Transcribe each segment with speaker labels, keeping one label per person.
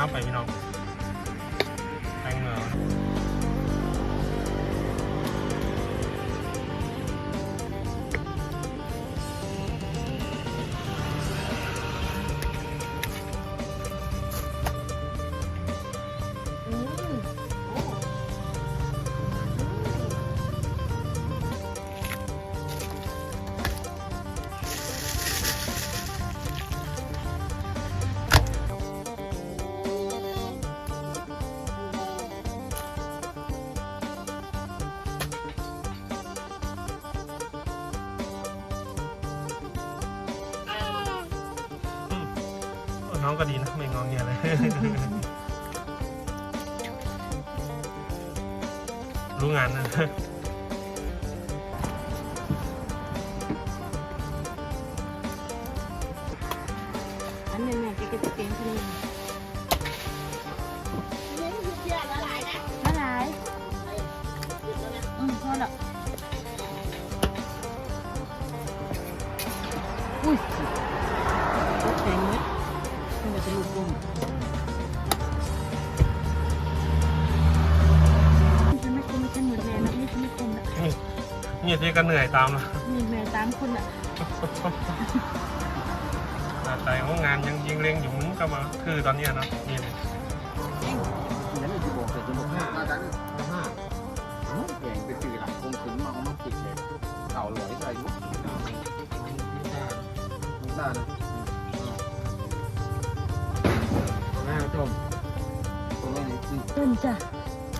Speaker 1: าวๆไปพี่น้อง น้องก็ดีนะไม่งองเงี้ยเลยรู้งานนะ
Speaker 2: อันนี้แม่แกก็จะเป็นคนนี้ละลายอืมพอละอุ้ยแข็งไหม มันจะลูกบุ้มฉันไม่คมฉันเหมือนแม่นะนี่ฉันไม่คมนะ
Speaker 1: นี่ที่ก็เหนื่อยตามนะ
Speaker 2: นี่แม่ตามคนอะ
Speaker 1: แต่ใจของงานยังยิงเร่งอยู่มึงก็มาคือตอนเนี้ยเนาะนี่เลย
Speaker 3: นั้นที่บอกแต่จะบอกห้ามาดันห้าแข่งไปสื่อหลังคงถึงมาเอามาติดเลยเต่าลอยใส่ยุคได้เลยแตรงนี้นี่
Speaker 2: เพิ่นจ้ะ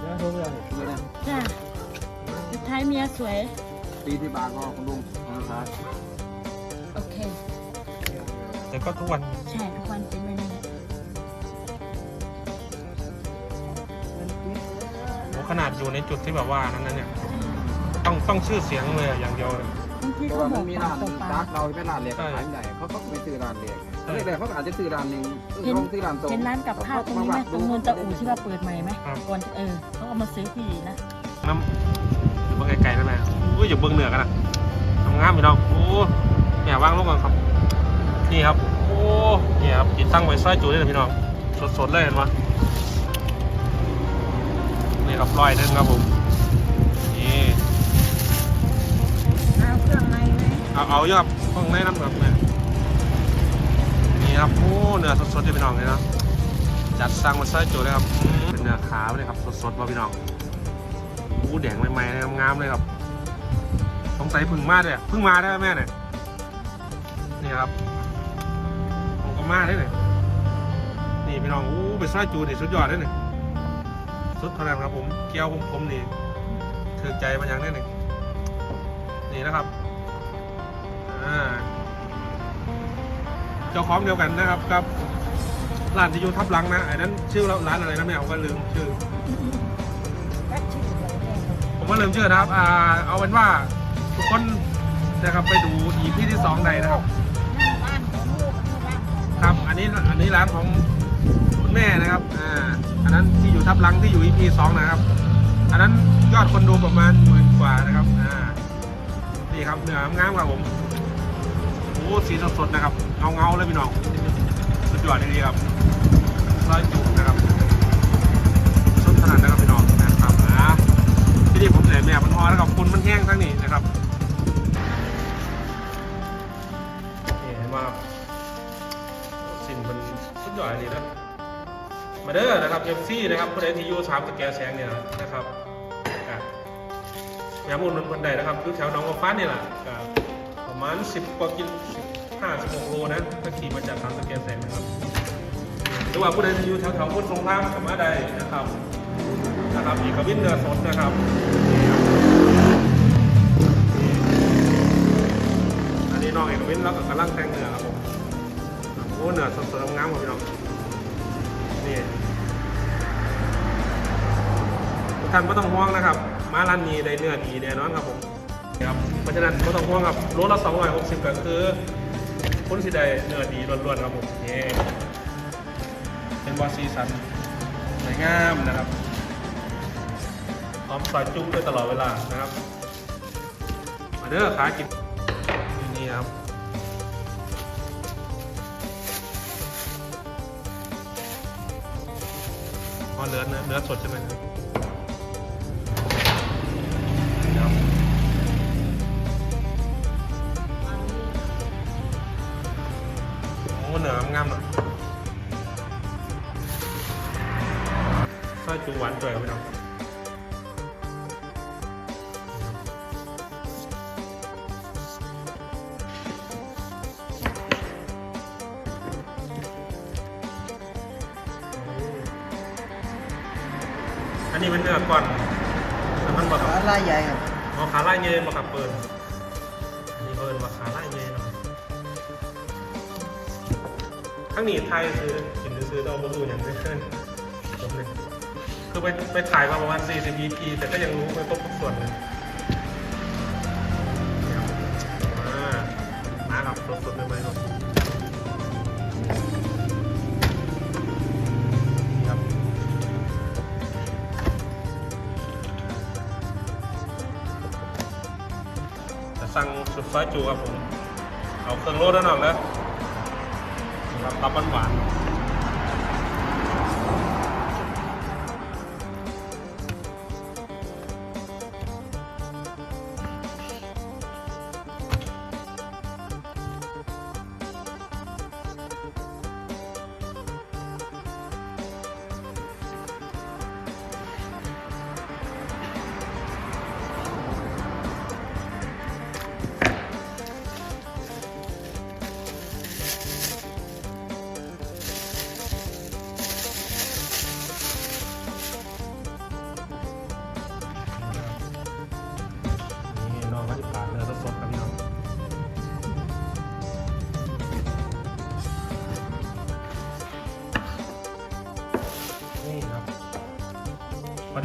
Speaker 3: แล้วตรงนี้นี่นะ
Speaker 2: จ้ะสุดท้ายเมียสวย
Speaker 3: ปีที่บาก็คุณลุงนะครับ
Speaker 2: โอเค
Speaker 1: แต่ก็ทุกวัน
Speaker 2: ใช่ทุกวันเป็นแบบนี้
Speaker 1: โอ้ขนาดอยู่ในจุดที่แบบว่านั้นนะเนี่ย ต้องต้องชื่อเสียงเลยอะอย่างเดียวเลย
Speaker 2: บางที
Speaker 3: เพราะ
Speaker 2: เขา
Speaker 3: ว่า
Speaker 2: บ
Speaker 3: มั
Speaker 2: อนก
Speaker 3: มี
Speaker 2: ปา
Speaker 3: ร้ากน
Speaker 2: ต่อปา
Speaker 3: ร้ากนเราเป็นร้านเล็กขายใหญ่เขาก็ไปซื้อร้านเล็ก เล็กๆเขาอาจจะซื้อร้านหนึ่งเขาซื้อร้านโต
Speaker 2: เห็นร้านกับข้าวตรงนี้ไหมตรงเงินตะอู่ที่ว่าเปิดใหม่ไหมก่อนเออเขาเอามาซื้อพี่นะ
Speaker 1: น้ำอยู่เบื้องไกลๆได้ไหมอุ้ยอย่เบื้องเหนือกันนะทำงามพี่น้องโอ้แม่วางลงก่อนครับ นี่ครับ โอ้นี่ครับติดตั้งไว้ซอยจูได้เลยพี่น้อง สดๆเลยเห็นไหมนี่ครับร้อยหนึงครับผม นี่
Speaker 2: เอาเครื่องในไหม
Speaker 1: เอาเอาเยอะครับข้างในน้ำแบบนี้นี่ ครับโอ้เนื้อสดๆเลยพี่น้องเลยนะจัดสั่งมาซอยจูเลยครับเป็นเนื้อขาวเลยครับสดๆมาพี่น้องโอ้แดงใหม่ๆเลยงามเลยครับสงสัยพึ่งมาเลยพึ่งมาได้ไหมแม่เนี่ยนี่ครับผมก็มาได้เลยนี่พี่น้องอู้ไปซอยจูนี่สุดยอดเลยนี่สุดเท่านั้นครับผมเกี๊ยวผมผมนี่ถือใจมาอย่างนี้นี่นี่นะครับอ่า เจ้าของเดียวกันนะครับกับร้านที่อยู่ทับหลังนะไอ้นั้นชื่อร้านอะไรนะแม่ผมก็ลืมชื่อ ผมก็ลืมชื่อนะครับอ่าเอาเป็นว่าทุกคนนะครับไปดูอีพีที่สองใดนะครับ ครับอันนี้อันนี้ร้านของคุณแม่นะครับอ่าอันนั้นที่อยู่ทับลังที่อยู่อีพีสองนะครับ อันนั้นยอดคนดูประมาณหมื่นกว่านะครับอ่านี่ครับเหนืองามครับผม อ้สีสดๆนะครับเงาเงาๆเลยพี่น้องสุดยอดดีๆครับร้อยจุกนะครับสุดขนาดนะครับพี่น้องนะครับอ่าที่นี่ผมใส่แบบมันพอแล้วกับคุณมันแห้งทั้งนี้นะครับนี่เห็นว่าสิ่งมันสุดยอดเลยนะมาเด้อนะครับเอฟซีนะครับผู้ใดที่อยู่สามสแกนแสงเนี่ยนะครับแหนมอุ่นนนคนใดนะครับอยู่แถวหนองกระฟ้านี่แหละก็ประ มาณ 10 กว่ากิโลห้าสิบหกโลนะถ้าขี่มาจากสามสแกนแสงนะครับหรือว่าผู้ใดที่อยู่แถวแถวพุทธสงครามก็มาได้นะครับนะครับอีกกระวินเนื้อสดนะครับอันนี้น้องเอกวินแล้วก็กำลังแต่งเนื้อครับผมโอ้เนื้อสดๆงามๆครับพี่น้องนี่ทุกท่านไม่ต้องห่วงนะครับ มาร้านนี้ได้เนื้อดีแน่นอนครับผม ครับเพราะฉะนั้นไม่ต้องห่วงครับโลละ260ก็คือคุณสิได้เนื้อดีล้วนๆครับผมนี่เป็นวอซีสันสวยงามนะครับพร้อมซอยจุ๊บด้วยตลอดเวลานะครับ มาเด้อขากินนี่ครับอ๋อเนื้อเนื้อสดใช่ไหมครับ ซอยจูหวานจ่อยครับพี่น้องอันนี้เป็นเนื้อก่อนแต่มันบอก
Speaker 3: ลายใหญ่ครับ
Speaker 1: เอาขาล่างเย็นมาขับเปิดอันนี้เปิดมาขาล่างเย็นหน่อยข้างนี้ไทยซื้อกินซื้อเราบรรลุอย่างไม่นจบเลย คือไปไปถ่ายมาประมาณ 40 EP แต่ก็ยังรู้ไม่ครบทุกส่วนเลยมามาครับสดๆเลยไหมครับนี่ครับจะสั่งสุดซอยจูครับผม เอาเครื่องโลดแล้วหน่อยนะสำหรับตับหวาน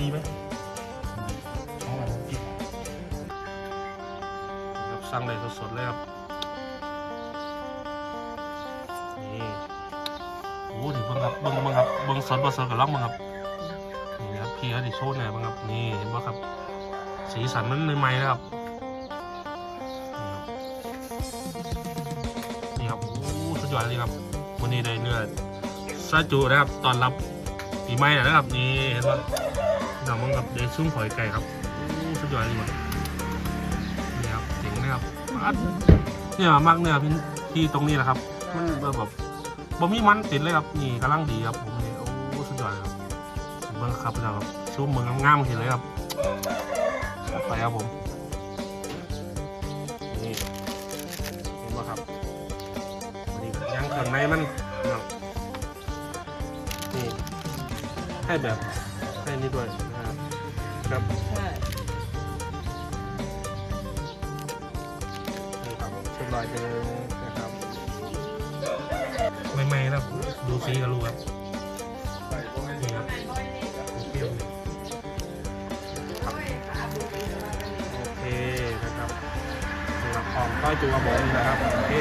Speaker 1: มีไหมครับสั่งเลยสดๆเลยครับ นี่โอ้ถึงเบิ่งครับเบิ่งบิ่งครับเบิ่งสดบ่สดกับล่องเบิ่งครับ นี่ครับพี่เขาดิโชว์หน่อยบ้างครับ นี่เห็นป่ะครับ สีสันมันใหม่ๆนะครับนี่ครับนี่ครับ โอ้สุดยอดเลยครับวันนี้ได้เนื้อซาจูนะครับ ตอนรับปีใหม่นะครับ นี่เห็นป่ะ น้องมึงกับเดซุ้มหอยไก่ครับโอ้สุดยอดเลยหมดนี่ครับเจ๋งนะครับปั๊ดเนี่ยมากเนื้อพี่ที่ตรงนี้แหละครับ มันแบบบ่มีมันติดเลยครับ นี่กำลังดีครับผมนี่โอ้สุดยอดครับเบิ่งครับแล้วครับซูมเมืองงามๆเห็นเลยครับไปครับผมนี่เห็นไหมครับนี่ย่างเครื่องในมันนี่ให้แบบให้นี่ด้วย ครับครับ
Speaker 2: ใช่
Speaker 1: นี่ครับเรียบร้อยไปเลยนะครับไม่ไม่แล้วดูซีก็รู้ครับนี่ครับเปรี้ยวนี่ครับโอเคนะครับสำหรับของต้อยจูกระบอกนี่นะครับโอเค